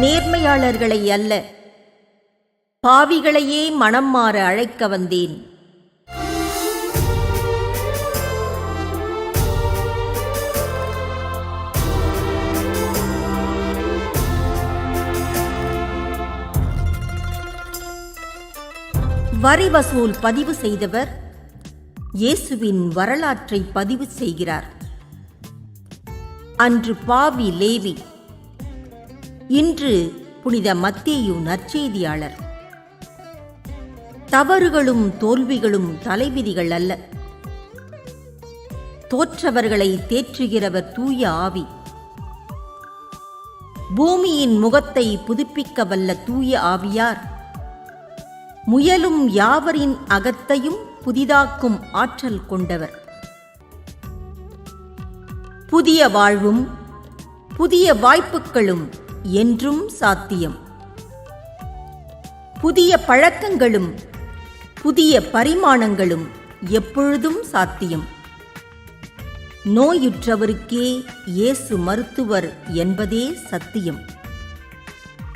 நேர்மையாளர்களை அல்ல. பாவிகளையே மனம் மாற அழைக்க வந்தேன். வரி வசூல் பதிவு செய்தவர் இயேசுவின் வரலாற்றை பதிவு செய்கிறார். அன்று பாவி லேவி இன்று புனித மத்தேயு நற்செய்தியாளர். தவறுகளும் தோல்விகளும் தலைவிதிகள் அல்ல. தோற்றவர்களை தேற்றுகிறவர் தூய ஆவி. பூமியின் முகத்தை புதுப்பிக்க வல்ல தூய ஆவியார். முயலும் யாவரின் அகத்தையும் புதிதாக்கும் ஆற்றல் கொண்டவர். புதிய வாழ்வும் புதிய வாய்ப்புகளும் என்றும் சாத்தியம். புதிய பழக்கங்களும் புதிய பரிமாணங்களும் எப்பொழுதும் சாத்தியம். நோயுற்றவருக்கே இயேசு மருத்துவர் என்பதே சத்தியம்.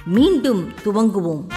மீண்டும் துவங்குவோம்.